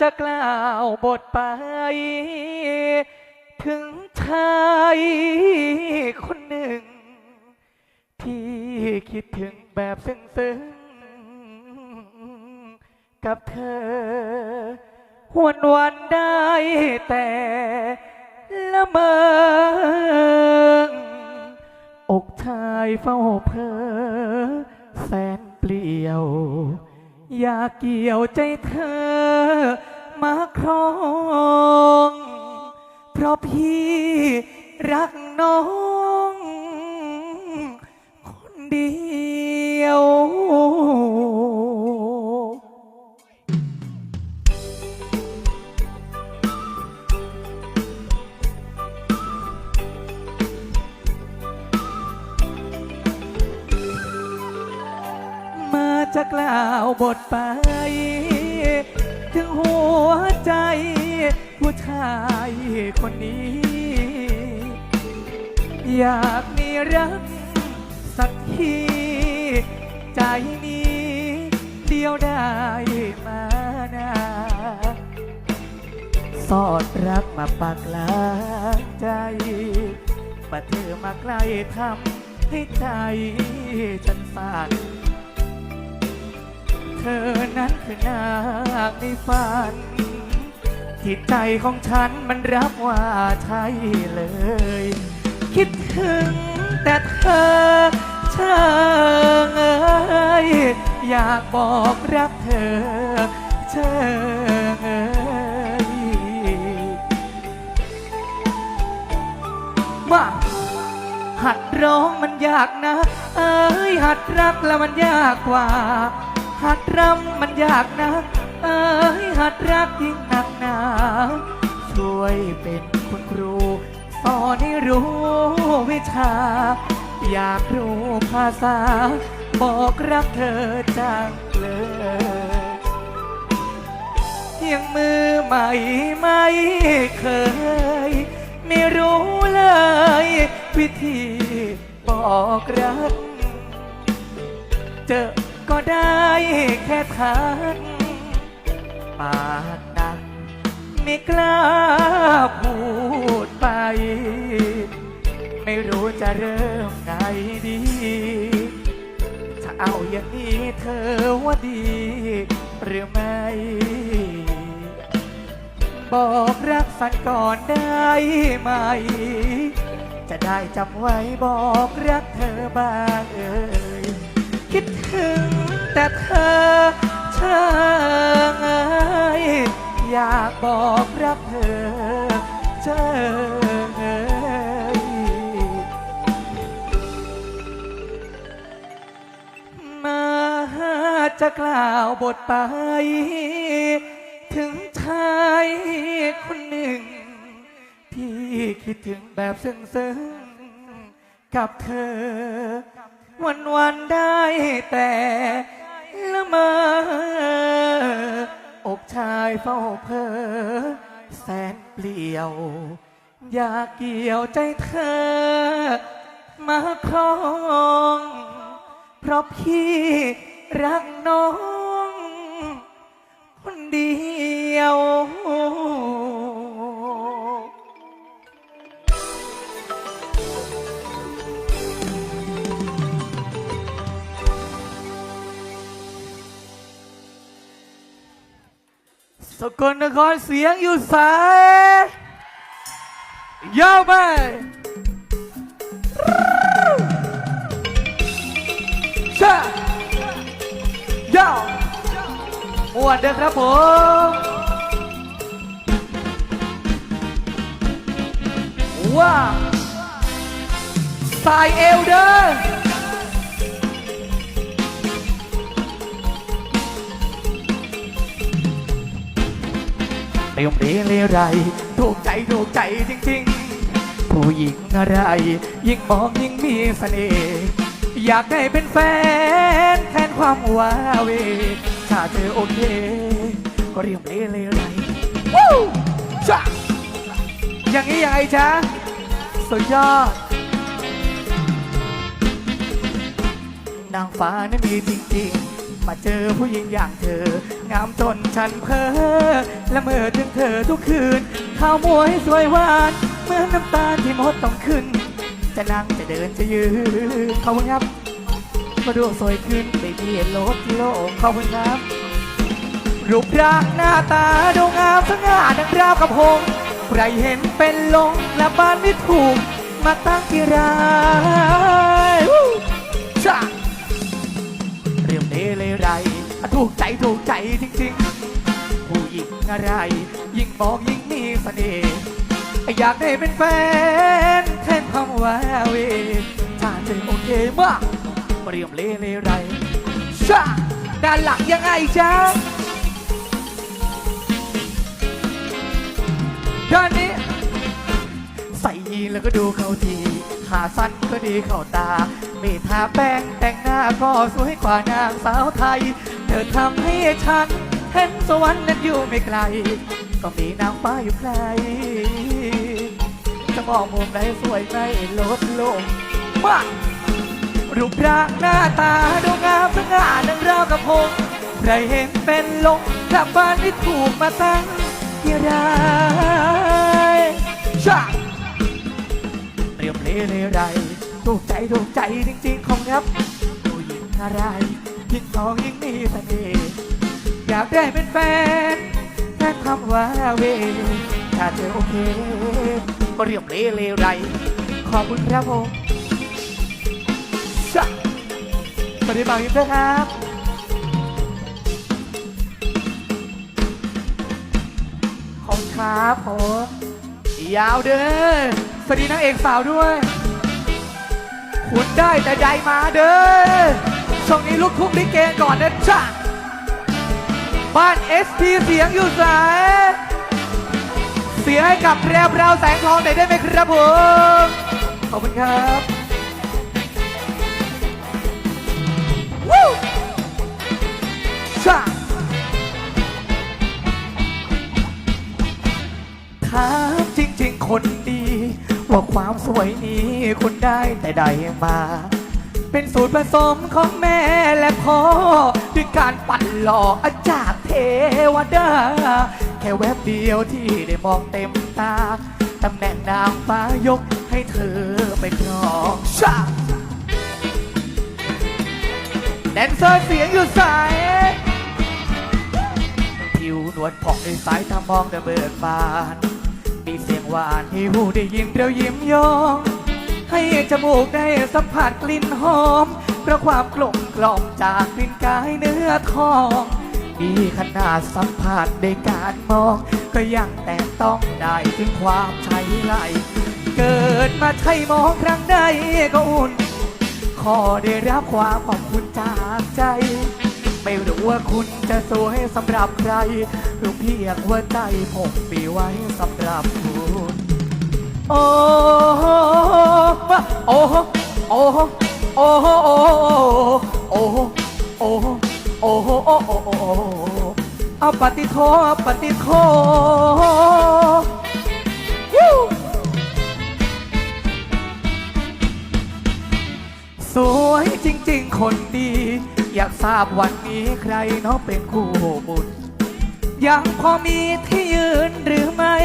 จะกล่าวบทไป ถึงชายคนหนึ่ง ที่คิดถึงแบบซึ้งๆกับเธอหวนวันได้แต่ละเมองอกชายเฝ้าเพอแสนเปลี่ยว อยากเกี่ยวใจเธอมาครอง เพราะพี่รักน้อง ถึงหัวใจผู้ชายคนนี้ อยากมีรักสักที ใจนี้เดียวได้มานาสอดรักมาปากลางใจมาเธอมาใกล้ทำให้ใจฉันสั่น เธอนั้นคือนางในฝันที่ใจของฉันมันรับว่าใช่เลย คิดถึงแต่เธอเชิงเอ้ยอยากบอกรักเธอเชิงเอ้ยมาหัดร้องมันยากนะ เอ้ยหัดรักแล้วมันยากกว่า หัดรำมันยากนะเอ้ยหัดรักยิ่งหนักหนา ช่วยเป็นคุณครู สอนให้รู้วิชา อยากรู้ภาษา บอกรักเธอจังเลยยังมือใหม่ไม่เคย ไม่รู้เลย วิธีบอกรัก เจอ ก็ได้แค่ทักปากดังไม่กล้าพูดไป ไม่รู้จะเริ่มไงดี ถ้าเอาอย่างนี้เธอว่าดี หรือไม่ บอกรักสันก่อนได้ไหม จะได้จำไว้บอกรักเธอบ้างเอ่ยคิด ถึง แต่เธอเชิงเอ้ยอยากบอกรักเธอเชิงเอ้ยมาจะกล่าวบทไป ถึงชายคนหนึ่ง ที่คิดถึงแบบซึ้งๆ กับเธอ วันวันได้แต่ละเมออกชายเฝ้าเพอแสนเปลี่ยว อยากเกี่ยวใจเธอ มาครอง เพราะพี่รักน้อง สกลนครเสียงอยู่สายยาวไปชายาวมวนเด้อครับผมว้าสายเอวเด้อ เต็มเรียเรไรถูกใจถูกใจจริงๆ ผู้หญิงอะไร ยิ่งมองยิ่งมีเสน่ห์อยากได้เป็นแฟนแทนความว้าเหวถ้าเธอโอเค ก็เรียมเละเลยไรวู้จ้าอย่างนี้ยังไงจ๊ะสุดยอด นางฟ้านั้นมีจริงๆ มาเจอผู้หญิงอย่างเธอ งามจนฉันเพ้อละเมื่อถึงเธอทุกคืน ข้าวมวยสวยหวานเหมื่อนน้ำตาที่มดต้องขึ้น จะนั่งจะเดินจะยืนเขอบคุณครับมาดูสวยขึ้นไปที่โลดที่โลกเขอบคุณครับรูปร่างหน้าตาดูงามสง่าดังราวกับหงใครเห็นเป็นลงและบ้านไม่ถูก มาตั้งที่ไรวู้จ้า เรียมเลเลไรถูกใจถูกใจจริงๆ ผู้หญิงอะไร ยิ่งมองยิ่งมีเสน่ห์อยากได้เป็นแฟนแทนความว้าเหวถ้าเธอโอเคมากเรียมเลเลไรชาด้านหลังยังไงจ๊ะด้านนี้ ใส่ยีนแล้วก็ดูเขาที ขาสั้นก็ดีเข้าตาไม่ทาแป้งแต่งหน้าก็สวยกว่านางสาวไทย เธอทำให้ฉัน เห็นสวรรค์นั้นอยู่ไม่ไกล ก็มีนางฟ้าอยู่ใกลจะมองมุมไหนสวยไม่ลดลงมารูปร่างหน้าตาดูงามสง่าดังราวกับพงใครเห็นเป็นลงกลับบ้านที่ถูกมาตั้งที่ไรชาเตรี ยมเลเลไรถูกใจถูกใจจริงๆของครับผู้หญิงอะไรยิ่งมองยิ่งมีเสน่ห์อยากได้เป็นแฟนแค่คำว่าเวถ้าเธอโอเคก็เรียบเลเลไรขอบคุณครับผมสวัสดีบาวยิมด้วยครับขอบคุณครับผมยาวเด้อ วัสดีนางเอกสาวด้วยคุณได้แต่ใดมาเด้อช่วงนี้ลูกทุ่งลิเกก่อนนะจ๊ะ บ้าน SP เสียงอยู่สายเสียให้กับแรบราวแสงทองหนได้ไหมครับผม ขอบคุณครับวู้ชาถามจริงๆ คนดี ว่าความสวยนี้คุณได้แต่ใดมา เป็นสูตรผสมของแม่และพ่อด้วยการปั่นหล่ออาจากเทวดา แค่แวบเดียวที่ได้มองเต็มตาตำแหน่งนางฟ้ายกให้เธอไปครองชาแดนเซอร์เสียงอยู่สายผิวนวลผ่องในสายตามองแต่เบิกบาน มีเสียงหวานให้หูได้ยินเดียวยิ้มยอง ให้จมูกได้สัมผัสกลิ่นหอม เพราะความกลมกล่อมจากกลิ่นกายเนื้อทองมีขนาดสัมผัสในการมอง ก็ยังแต่ต้องได้ถึงความใช้ไหลเกิดมาใช่มองครั้งใดก็อุ่น ขอได้รับความขอบคุณจากใจ ไม่รู้ว่าคุณจะสวยสำหรับใครรือเพียงว่าใจผมมีไว้สำหรับคุณโอ้โหโอ้โหโอ้โหโอ้โหโอ้โหโอ้โหโอ้โหโอ้โหโอ้โหเอาปฏิโทปฏิโทสวยจริง ๆ คนดี อยากทราบวันนี้ใครเนาะเป็นคู่บุญ ยังพอมีที่ยืนหรือไม่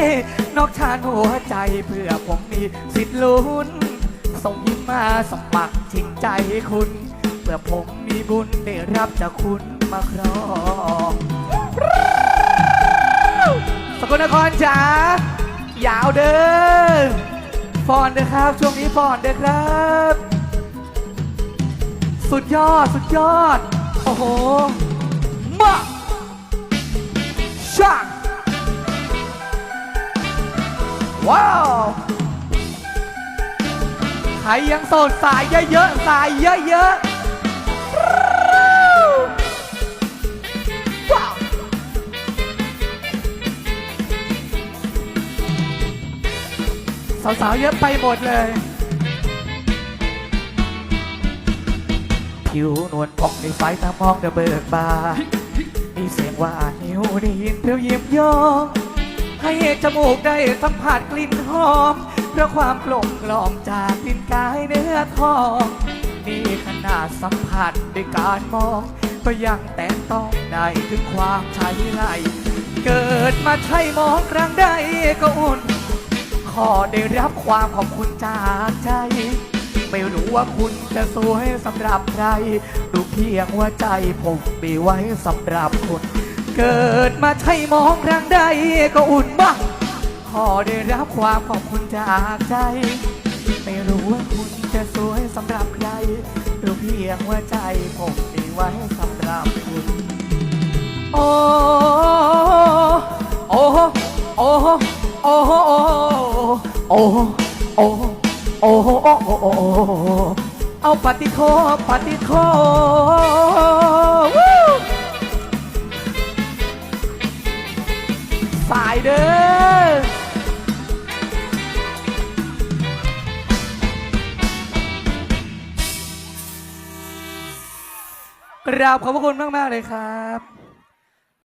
นอกชานหัวใจเพื่อผมมีสิทธิ์ลุ้น ส่งยิ้มมาสมัครจริงใจคุณ เพื่อผมมีบุญได้รับจากคุณมาครองสกลนครจ๋ายาวเด้อฟอนเด้อครับ ช่วงนี้ฟอนเด้อครับ สุดยอด สุดยอด โอ้โห มาช่างว้าว ใครยังโสดสายเยอะๆ สายเยอะๆ ว้าว สาวๆ เยอะไปหมดเลย ผิวนวลผ่องในสายตามองเดเบิกบานมีเสียงว่านิ้วได้ยินเพียวยิ้มยองให้จมูกได้สัมผัสกลิ่นหอมเพราะความกลมกล่อมจากกลิ่นกายเนื้อทองมีขนาดสัมผัสด้วยการมอง ก็ยังแต่ต้องได้ถึงความใช้ไรเกิดมาใช่มองครั้งใดก็อุ่น ขอได้รับความขอบคุณจากใจ ไม่รู้ว่าคุณจะสวยสำหรับใคร ดูเพียงว่าใจผมมีไว้สำหรับคุณ เกิดมาใช่มองครั้งใดก็อุ่นบ้างขอได้รับความขอบคุณจากใจ ไม่รู้ว่าคุณจะสวยสำหรับใครดูเพียงว่าใจผมมีไว้สำหรับคุณ โอ้โอ้โอ้โอ้โอ้โอ้ โอ้โอ้โอ้โอ้เอาปฏิโทปฏิโทสายเด้อกราบขอบพระคุณมาก ๆ เลยครับ